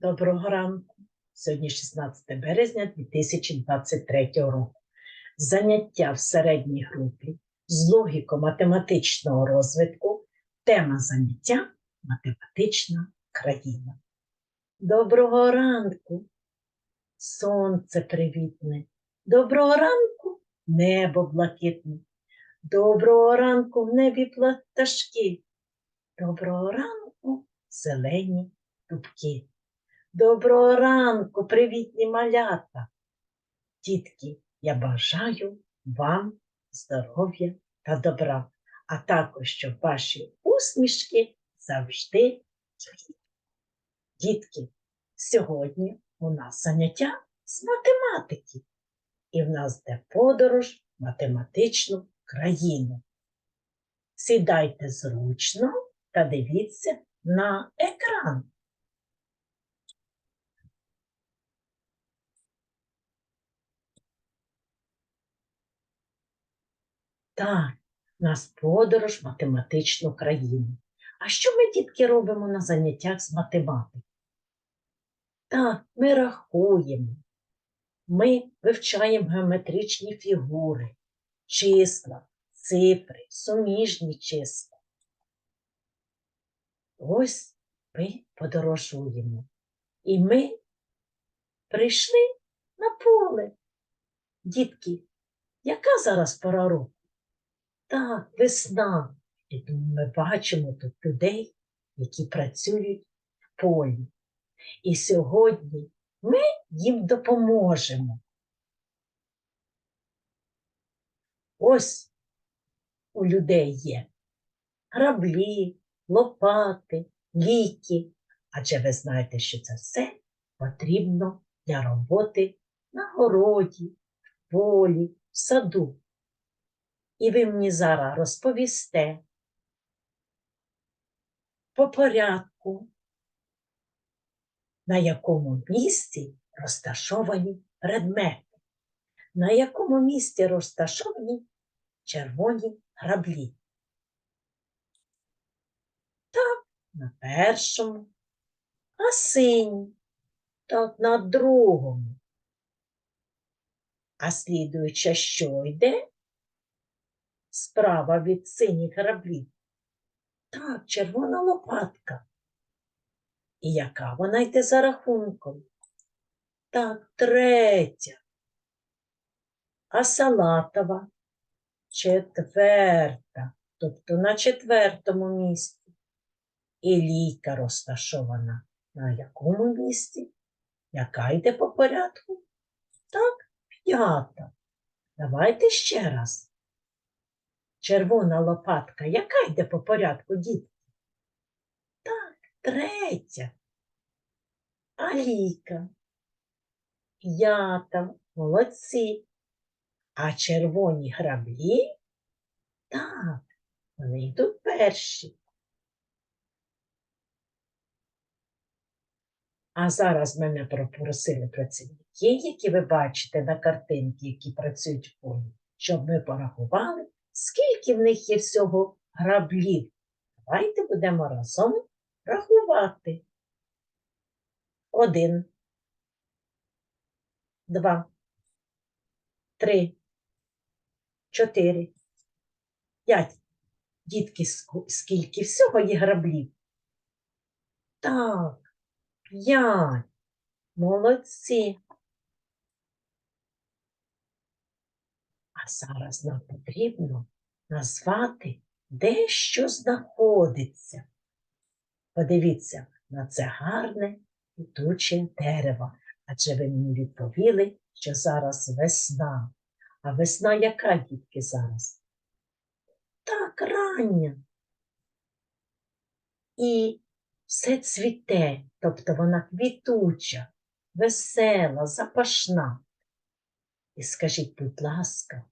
Доброго ранку. Сьогодні 16 березня 2023 року. Заняття в середній групі з логіко-математичного розвитку. Тема заняття математична країна. Доброго ранку. Сонце привітне. Доброго ранку небо блакитне. Доброго ранку в небі пташки. Доброго ранку зелені дубки. Доброго ранку, привітні малята. Дітки, я бажаю вам здоров'я та добра, а також, щоб ваші усмішки завжди. Дітки, сьогодні у нас заняття з математики, і в нас де подорож в математичну країну. Сідайте зручно та дивіться на екран. Так, нас подорож в математичну країну. А що ми, дітки, робимо на заняттях з математики? Так, ми рахуємо, ми вивчаємо геометричні фігури, числа, цифри, суміжні числа. Ось ми подорожуємо. І ми прийшли на поле. Дітки, яка зараз пора року? Так, весна. І ми бачимо тут людей, які працюють в полі. І сьогодні ми їм допоможемо. Ось у людей є граблі, лопати, ліки. Адже ви знаєте, що це все потрібно для роботи на городі, в полі, в саду. І ви мені зараз розповісте по порядку, на якому місці розташовані предмети, на якому місці розташовані червоні граблі. Так, на першому, а синій, так на другому. А слідуюча що йде? Справа від синіх граблів. Так, червона лопатка. І яка вона йде за рахунком? Так, третя. А салатова четверта, тобто на четвертому місці. І лійка розташована на якому місці? Яка йде по порядку? Так, п'ята. Давайте ще раз. Червона лопатка, яка йде по порядку, дітки? Так, третя. Аліка. П'ята, молодці. А червоні граблі? Так, вони йдуть перші. А зараз мене попросили працівники, які ви бачите на картинці, які працюють в полі, щоб ми порахували, Скільки в них є всього граблів? Давайте будемо разом рахувати. Один, два, три, чотири, п'ять. Дітки, скільки всього є граблів? Так, п'ять. Молодці. А зараз нам потрібно назвати, де що знаходиться. Подивіться на це гарне квітуче дерево, адже ви мені відповіли, що зараз весна. А весна яка, дітки, зараз? Так, рання. І все цвіте, тобто вона квітуча, весела, запашна. І скажіть, будь ласка,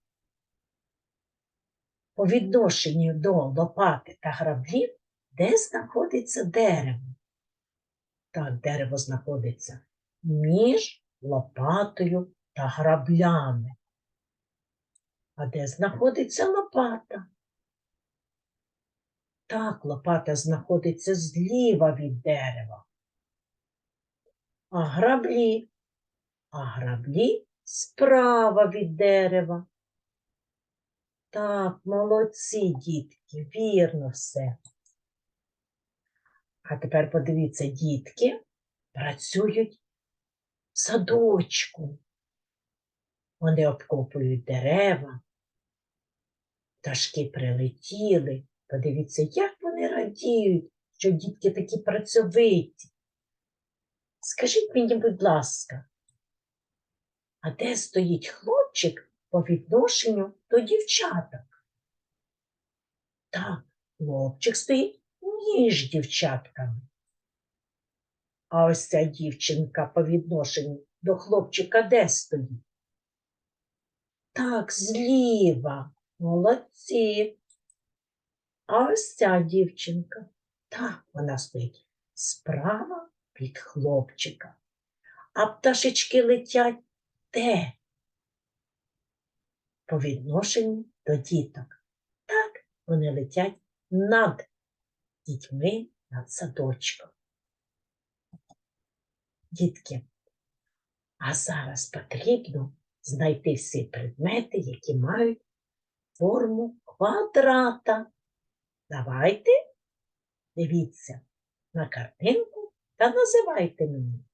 по відношенню до лопати та граблів, де знаходиться дерево? Так, дерево знаходиться між лопатою та граблями. А де знаходиться лопата? Так, лопата знаходиться зліва від дерева. А граблі? А граблі справа від дерева. Так, молодці, дітки, вірно все. А тепер подивіться, дітки працюють в садочку. Вони обкопують дерева, пташки прилетіли. Подивіться, як вони радіють, що дітки такі працьовиті. Скажіть мені, будь ласка, а де стоїть хлопчик по відношенню до дівчаток? Так, хлопчик стоїть між дівчатками. А ось ця дівчинка по відношенню до хлопчика де стоїть? Так, зліва. Молодці. А ось ця дівчинка. Так, вона стоїть справа від хлопчика. А пташечки летять де? По відношенню до діток. Так, вони летять над дітьми над садочком. Дітки, а зараз потрібно знайти всі предмети, які мають форму квадрата. Давайте дивіться на картинку та називайте мені.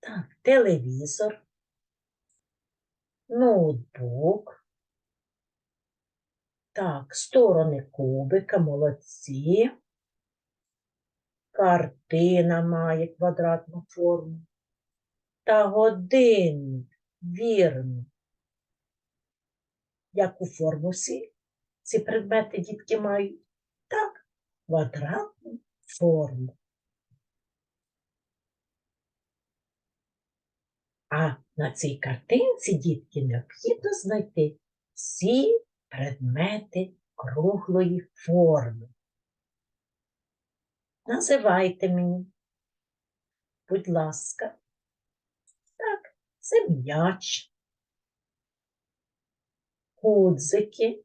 Так, телевізор, ноутбук. Так, сторони кубика, молодці. Картина має квадратну форму. Та годинник, вірно. Яку форму всі ці предмети дітки мають? Так, квадратну форму. А на цій картинці, дітки, необхідно знайти всі предмети круглої форми. Називайте мені, будь ласка. Так, це м'яч, гудзики.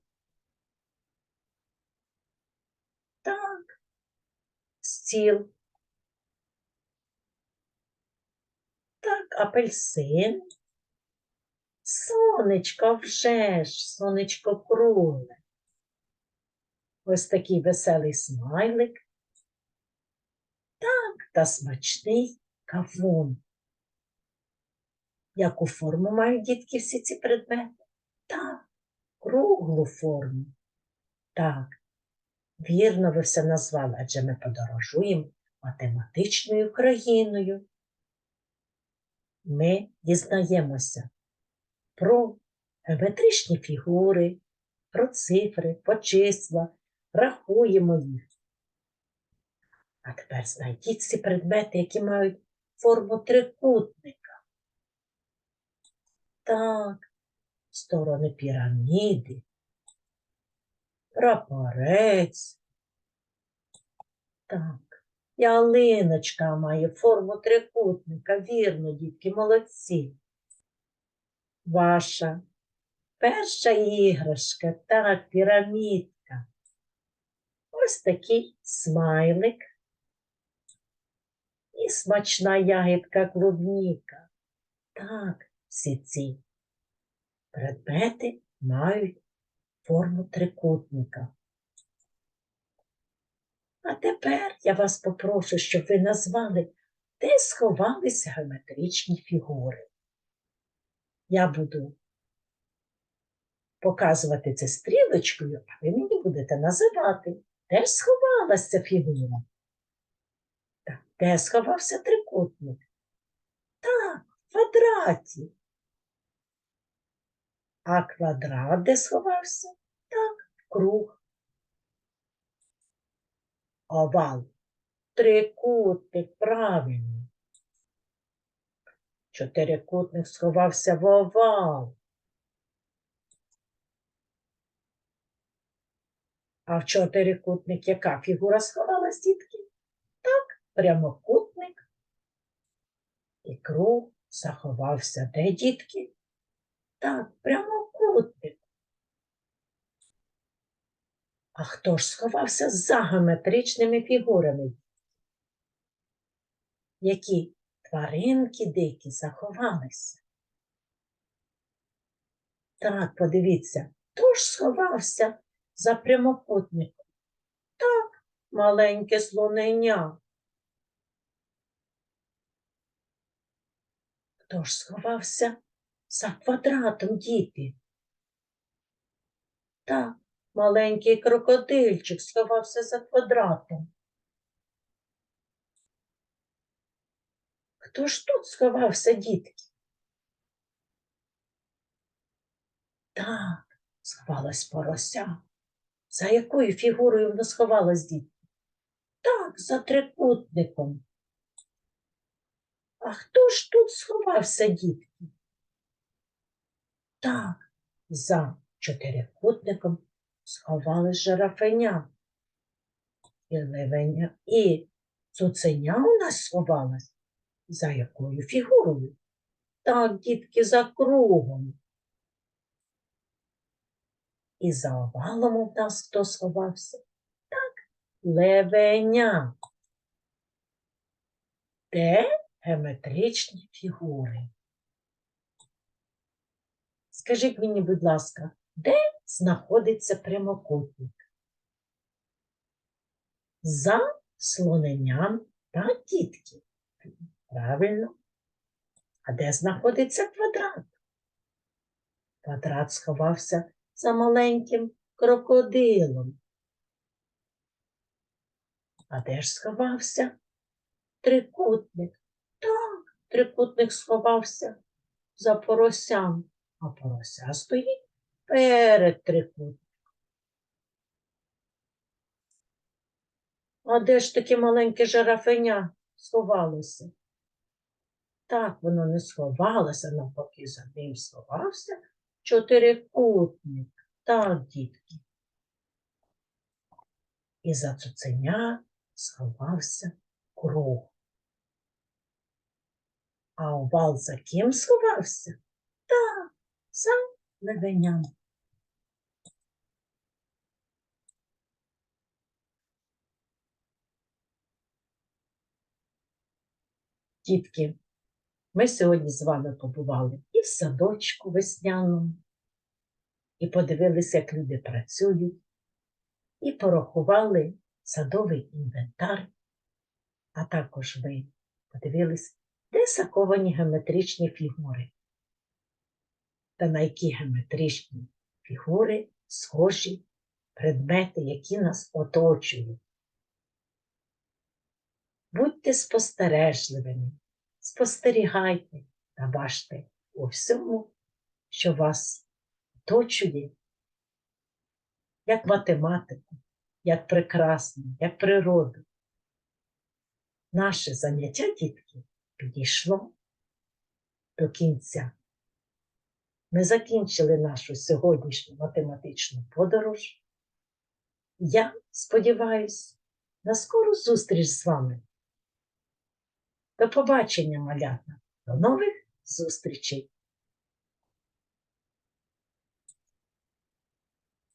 Так, стіл. Так, апельсин. Сонечко вже ж, сонечко кругле. Ось такий веселий смайлик. Так, та смачний кавун. Яку форму мають дітки всі ці предмети? Так, круглу форму. Так, вірно ви все назвали, адже ми подорожуємо математичною країною. Ми дізнаємося про геометричні фігури, про цифри, про числа, рахуємо їх. А тепер знайдіть ці предмети, які мають форму трикутника. Так, сторони піраміди, прапорець. Так, ялиночка має форму трикутника. Вірно, дітки, молодці. Ваша перша іграшка, так, пірамідка. Ось такий смайлик і смачна ягідка клубніка. Так, всі ці предмети мають форму трикутника. А тепер я вас попрошу, щоб ви назвали, де сховалися геометричні фігури. Я буду показувати це стрілочкою, а ви мені будете називати, де ж сховалася фігура. Так, де сховався трикутник? Так, в квадраті. А квадрат де сховався? Так, в круг. Овал. Трикутник, правильно. Чотирикутник сховався в овал. А в чотирикутник яка фігура сховалась, дітки? Так, прямокутник. І круг заховався. Де, дітки? Так, прямокутник. А хто ж сховався за геометричними фігурами? які тваринки дикі заховалися. Так, подивіться, хто ж сховався за прямокутником? Так, маленьке слонення. Хто ж сховався за квадратом, діти? Так, маленький крокодильчик сховався за квадратом. Хто ж тут сховався, дітки? Так, сховалась порося. За якою фігурою вона сховалась, дітки? Так, за трикутником. А хто ж тут сховався, дітки? Так, за чотирикутником сховалась жирафеня. І левеня, і цуценя у нас сховалась. За якою фігурою? Так, дітки, за кругом. І за овалом у нас хто сховався? Так, левеня. Де геометричні фігури? Скажіть мені, будь ласка, де знаходиться прямокутник? За слоненням та дітки. Правильно. А де знаходиться квадрат? Квадрат сховався за маленьким крокодилом. А де ж сховався трикутник? Так, трикутник сховався за поросям, а порося стоїть перед трикутником. А де ж таке маленьке жирафеня сховалося? Так, воно не сховалося, навпаки, за ним сховався чотирикутник. Так, дітки. І за цуценя сховався круг. А овал за ким сховався? Так, за левеням. Дітки, ми сьогодні з вами побували і в садочку весняному, і подивилися, як люди працюють, і порахували садовий інвентар, а також ви подивились, де саковані геометричні фігури, та на які геометричні фігури схожі предмети, які нас оточують. Будьте спостережливими, спостерігайте та бачте у всьому, що вас оточує, як математику, як прекрасну, як природу. Наше заняття, дітки, підійшло до кінця. Ми закінчили нашу сьогоднішню математичну подорож. Я сподіваюся на скору зустріч з вами. До побачення, малята, до нових зустрічей!